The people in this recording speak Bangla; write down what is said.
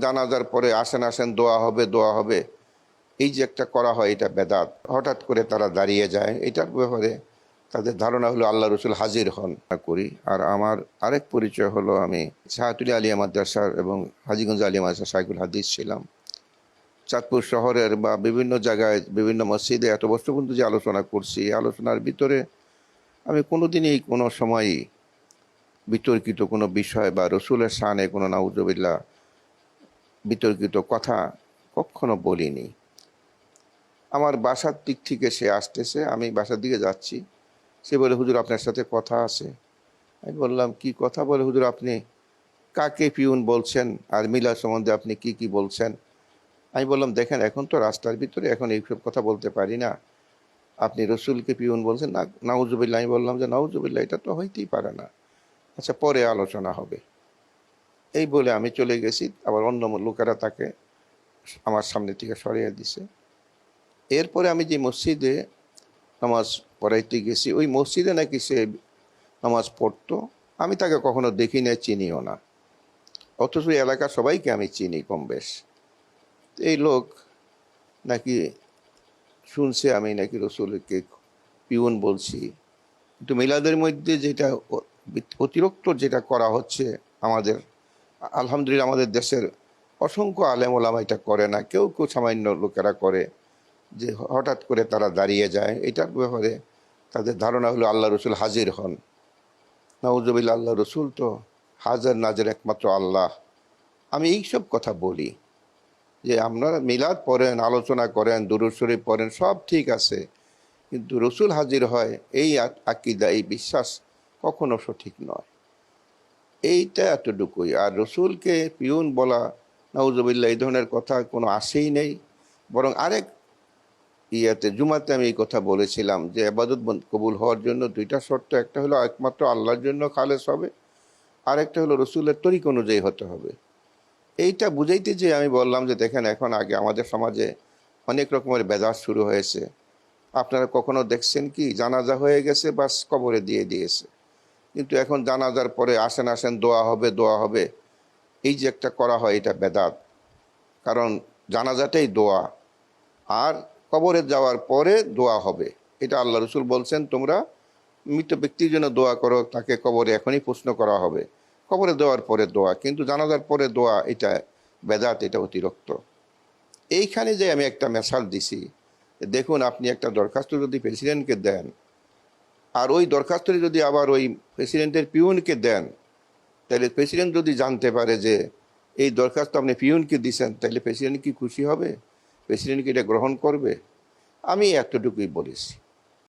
জানাজার পরে আসেন আসেন, দোয়া হবে দোয়া হবে। এই যে একটা করা হয়, এটা বেদাত। হঠাৎ করে তারা দাঁড়িয়ে যায়। এটার ব্যাপারে তাদের ধারণা হলো আল্লাহ রসুল হাজির হন। করি। আর আমার আরেক পরিচয় হলো আমি শাহাতুলি আলিয়া মাদ্রাসার এবং হাজিগঞ্জ আলিয়া মাদ্রাসা সাইকুল হাদিস ছিলাম। চাঁদপুর শহরের বা বিভিন্ন জায়গায়, বিভিন্ন মসজিদে এত বছর পর্যন্ত যে আলোচনা করছি আলোচনার ভিতরে আমি কোনোদিনই কোনো সময়ই বিতর্কিত কোনো বিষয় বা রসুলের শানে কোনো নাউজবিল্লা বিতর্কিত কথা কখনো বলিনি। আমার বাসার দিক থেকে সে আসতেছে, আমি বাসার দিকে যাচ্ছি। সে বলে, হুজুর, আপনার সাথে কথা আছে। আমি বললাম, কি কথা? বলে, হুজুর, আপনি কাকে পিউন বলছেন? আর মিলার সম্বন্ধে আপনি কি কি বলছেন? আমি বললাম, দেখেন, এখন তো রাস্তার ভিতরে এখন এইসব কথা বলতে পারি না। আপনি রসুলকে পিউন বলছেন, না নাউজুবিল্লা আমি বললাম যে নাউজুবিল্লা এটা তো হইতেই পারে না। আচ্ছা পরে আলোচনা হবে। এই বলে আমি চলে গেছি। আবার অন্য লোকেরা তাকে আমার সামনে থেকে সরিয়ে দিছে। এরপরে আমি যে মসজিদে নামাজ পড়াইতে গেছি, ওই মসজিদে নাকি সে নামাজ পড়তো। আমি তাকে কখনো দেখি না চিনিও না। অথচ ওই এলাকার সবাইকে আমি চিনি কম বেশ। এই লোক নাকি শুনছে আমি নাকি রসুলকে পিউন বলছি। কিন্তু মিলাদের মধ্যে যেটা অতিরিক্ত যেটা করা হচ্ছে আমাদের আলহামদুলিল্লাহ আমাদের দেশের অসংখ্য আলেম ওলামা এটা করে না, কেউ কেউ সামান্য লোকেরা করে যে হঠাৎ করে তারা দাঁড়িয়ে যায়। এটার ব্যাপারে তাদের ধারণা হলো আল্লাহ রসুল হাজির হন। নওজবিল্লা আল্লাহ রসুল তো হাজার নাজের একমাত্র আল্লাহ। আমি এইসব কথা বলি যে আপনারা মিলাদ পড়েন, আলোচনা করেন, দুরুদ পড়েন, সব ঠিক আছে। কিন্তু রসুল হাজির হয় এই আকিদা, এই বিশ্বাস কখনো সঠিক নয়। এইটা এতটুকুই। আর রসুলকে পিউন বলা নওজবিল্লা এই ধরনের কথা কোনো আসেই নেই। বরং আরেক ইয়াতে, জুমাতে আমি এই কথা বলেছিলাম যে আবাদত কবুল হওয়ার জন্য দুইটা শর্ত, একটা হলো একমাত্র আল্লাহর জন্য খালেস হবে আরেকটা হলো রসুলের তরিক অনুযায়ী হতে হবে। এইটা বুঝাইতে যে আমি বললাম যে দেখেন, এখন আগে আমাদের সমাজে অনেক রকমের বেদাত শুরু হয়েছে। আপনারা কখনো দেখছেন কি, জানাজা হয়ে গেছে, বাস কবরে দিয়ে দিয়েছে। কিন্তু এখন জানাজার পরে আসেন আসেন, দোয়া হবে দোয়া হবে। এই যে একটা করা হয়, এটা বেদাত। কারণ জানাজাটাই দোয়া। আর কবরে যাওয়ার পরে দোয়া হবে। এটা আল্লাহ রসুল বলছেন, তোমরা মৃত ব্যক্তির জন্য দোয়া করো, তাকে কবরে এখনই প্রশ্ন করা হবে। কবরে দেওয়ার পরে দোয়া। কিন্তু জানাজার পরে দোয়া, এটা বেদাত, এটা অতিরিক্ত। এইখানে যে আমি একটা মেসাল দিছি দেখুন, আপনি একটা দরখাস্ত যদি প্রেসিডেন্টকে দেন আর ওই দরখাস্তটি যদি আবার ওই প্রেসিডেন্টের পিউনকে দেন, তাহলে প্রেসিডেন্ট যদি জানতে পারে যে এই দরখাস্ত আপনি পিউনকে দিচ্ছেন তাহলে প্রেসিডেন্ট কি খুশি হবে? প্রেসিডেন্ট কি এটা গ্রহণ করবে? আমি এতটুকুই বলেছি।